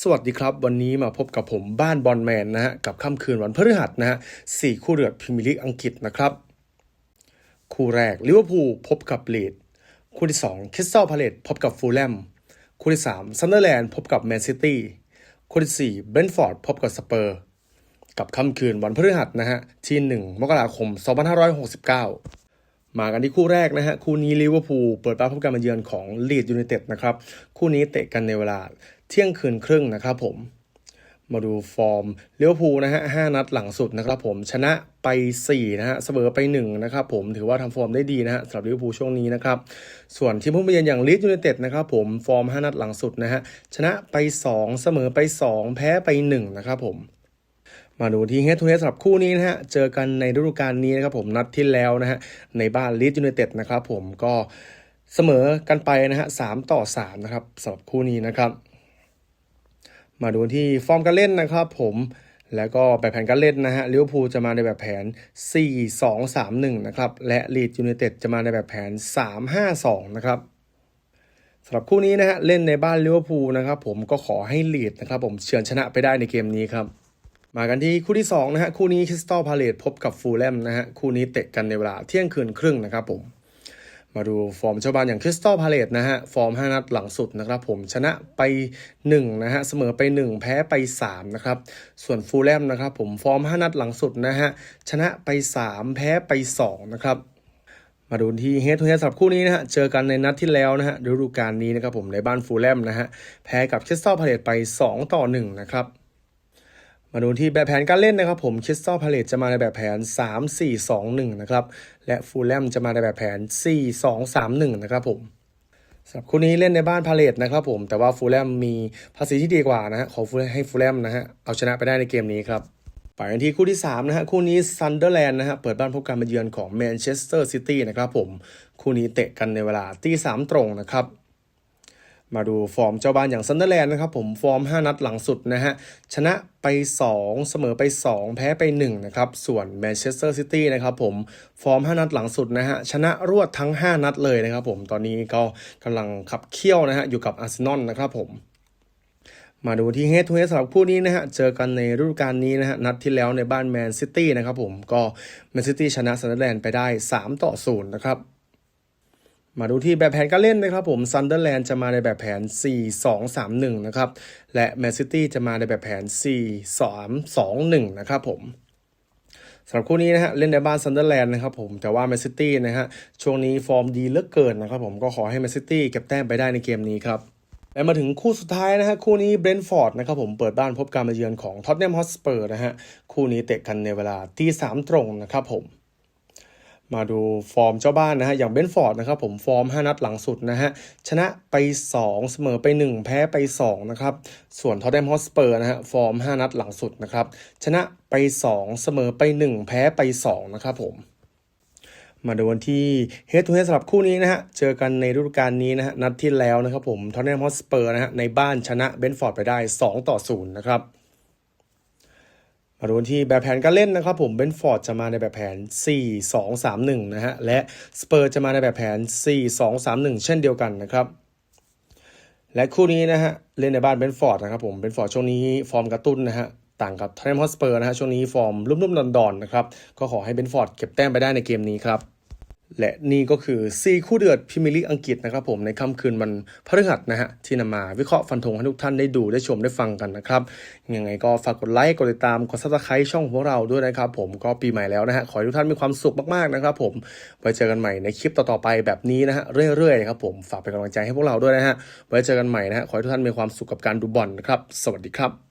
สวัสดีครับ วันนี้มาพบกับผมบ้านบอลแมนนะฮะกับค่ำคืนวันพฤหัสนะฮะสี่คู่เดือดพรีเมียร์ลีกอังกฤษนะครับ คู่แรกลิเวอร์พูลพบกับลีดคู่ที่2คริสตัลพาเลตพบกับฟูลแลมคู่ที่3ซันเดอร์แลนด์พบกับแมนซิตี้คู่ที่4เบนฟอร์ดพบกับสเปอร์ กับค่ำคืนวันพฤหัสนะฮะที่ 1 มกราคม 2569มากันที่คู่แรกนะฮะ คู่นี้ลิเวอร์พูลเปิดบ้านพบการมาเยือนของลีดยูไนเต็ดนะครับ คู่นี้เตะกันในเวลา เที่ยงคืนครึ่งนะครับผม มาดูฟอร์มเลิเวอร์พูนะฮะห้านัดหลังสุดนะครับผมชนะไป4นะฮะเสมอไป1นะครับผมถือว่าทำฟอร์มได้ดีนะฮะสำหรับลิเวอร์พูลช่วงนี้นะครับส่วนทีมผู้เยือนอย่างลีดยูไนเต็ดนะครับผมฟอร์ม 5 นัดหลังสุดนะฮะชนะไป 2 เสมอไป 2 แพ้ไป1นะครับผมมาดูที่เฮดทูเฮดสำหรับคู่นี้นะฮะ เจอกันในฤดูกาลนี้นะครับผมนัดที่แล้วนะฮะ ในบ้านลีดยูไนเต็ดนะครับผมก็เสมอกันไปนะฮะสามต่อสามนะครับสำหรับคู่นี้นะครับ มาดูที่ฟอร์มการเล่นนะครับผมแล้วก็แบบแผนการเล่นนะฮะลิเวอร์พูลจะมาในแบบแผน 4 2 3 1 นะครับ และลีดยูไนเต็ดจะมาในแบบแผน 3 5 2 นะครับสำหรับคู่นี้นะฮะเล่นในบ้านลิเวอร์พูลนะครับผมก็ขอให้ลีดนะครับผมเฉือนชนะไปได้ในเกมนี้ครับ มากันที่คู่ที่2นะฮะคู่นี้คริสตัลพาเลตพบกับฟูลแลมนะฮะคู่นี้เตะกันในเวลาเที่ยงคืนครึ่งนะครับผม มาดูฟอร์มเจ้าบ้านอย่างคริสตัลพาเลตนะฮะ ฟอร์ม 5 นัดหลังสุดนะครับผมชนะไป 1 นะฮะ เสมอไป 1 แพ้ไป 3 นะครับ ส่วนฟูลแลมนะครับผมฟอร์ม 5 นัดหลังสุดนะฮะ ชนะไป 3 แพ้ไป 2 นะครับมาดูที่เฮดทูเฮดสำหรับคู่นี้นะฮะ เจอกันในนัดที่แล้วนะฮะฤดูกาลนี้นะครับผมในบ้านฟูลแลมนะฮะ แพ้กับคริสตัลพาเลตไป 2 ต่อ 1 นะครับ มาดูที่แบบแผนการเล่นนะครับผมคริสตัลพาเลตจะมาในแบบแผน 3 4 2 1 นะครับ และฟูลแลมจะมาในแบบแผน 4 2 3 1 นะครับผมสำหรับคู่นี้เล่นในบ้านพาเลตนะครับผมแต่ว่าฟูลแลมมีภาษีที่ดีกว่านะฮะขอฟูลให้ฟูลแลมนะฮะเอาชนะไปได้ในเกมนี้ครับไปกันที่คู่ที่3นะฮะคู่นี้ซันเดอร์แลนด์นะฮะเปิดบ้านพบการมาเยือนของแมนเชสเตอร์ซิตี้นะครับผมคู่นี้เตะกันในเวลาตีสามตรงนะครับ มาดูฟอร์มเจ้าบ้านอย่างซันเดอร์แลนด์นะครับผมฟอร์ม 5 นัดหลังสุดนะฮะ ชนะไป 2 เสมอไป 2 แพ้ไป 1 นะครับ ส่วนแมนเชสเตอร์ซิตี้นะครับผมฟอร์ม 5 นัดหลังสุดนะฮะ ชนะรวดทั้ง 5 นัดเลยนะครับผมตอนนี้ก็กำลังขับเคี่ยวนะฮะ อยู่กับอาร์เซนอลนะครับผมมาดูที่เฮดทูเฮดสำหรับคู่นี้นะฮะ เจอกันในฤดูกาลนี้นะฮะ นัดที่แล้วในบ้านแมนซิตี้นะครับผมก็แมนซิตี้ชนะซันเดอร์แลนด์ไปได้ 3 ต่อ 0 นะครับ มาดูที่แบบแผนการเล่นนะครับผมซันเดอร์แลนด์จะมาในแบบแผน 4 2 3 1 นะครับ และแมนซิตี้จะมาในแบบแผน 4 3 2 1 นะครับผมสำหรับคู่นี้นะฮะเล่นในบ้านซันเดอร์แลนด์นะครับผมแต่ว่าแมนซิตี้นะฮะช่วงนี้ฟอร์มดีเหลือเกินนะครับผมก็ขอให้แมนซิตี้เก็บแต้มไปได้ในเกมนี้ครับและมาถึงคู่สุดท้ายนะฮะคู่นี้เบรนท์ฟอร์ดนะครับผมเปิดบ้านพบการมาเยือนของท็อตแนมฮอสเปอร์นะฮะคู่นี้เตะกันในเวลาตีสามตรงนะครับผม มาดูฟอร์มเจ้าบ้านนะฮะอย่างเบนฟอร์ดนะครับผมฟอร์ม 5 นัดหลังสุดนะฮะชนะไป 2 เสมอไป 1 แพ้ไป 2 นะครับ ส่วนทอตแนมฮอสเปอร์นะฮะฟอร์ม 5 นัดหลังสุดนะครับ ชนะไป 2 เสมอไป 1 แพ้ไป 2 นะครับผมมาดูวันที่เฮดทูเฮดสำหรับคู่นี้นะฮะ เจอกันในฤดูกาลนี้นะฮะ นัดที่แล้วนะครับผมทอตแนมฮอสเปอร์นะฮะ ในบ้านชนะเบนฟอร์ดไปได้ 2 ต่อ 0 นะครับ มาดูที่แบบแผนการเล่นนะครับผมเบนฟอร์ดจะมาในแบบแผน 4 2 3 1 นะฮะ และสเปอร์จะมาในแบบแผน 4 2 3 1 เช่นเดียวกันนะครับ และคู่นี้นะฮะ เล่นในบ้านเบนฟอร์ดนะครับผมเบนฟอร์ดช่วงนี้ฟอร์มกระตุ้นนะฮะ ต่างกับท o นมฮอสเปอร์นะฮะ ช่วงนี้ฟอร์มรุ่มๆดอนๆนะครับ ก็ขอให้เบนฟอร์ดเก็บแต้มไปได้ในเกมนี้ครับ และนี่ก็คือ 4 คู่เดือดพรีเมียร์ลีกอังกฤษนะครับผมในค่ำคืนวันพฤหัสนะฮะที่นำมาวิเคราะห์ฟันธงให้ทุกท่านได้ดูได้ชมได้ฟังกันนะครับยังไงก็ฝากกดไลค์กดติดตามกดซับสไครต์ช่องของเราด้วยนะครับผมก็ปีใหม่แล้วนะฮะขอให้ทุกท่านมีความสุขมากๆนะครับผมไว้เจอกันใหม่ในคลิปต่อๆไปแบบนี้นะฮะเรื่อยๆนะครับผมฝากเป็นกำลังใจให้พวกเราด้วยนะฮะไว้เจอกันใหม่นะฮะขอให้ทุกท่านมีความสุขกับการดูบอลนะครับสวัสดีครับ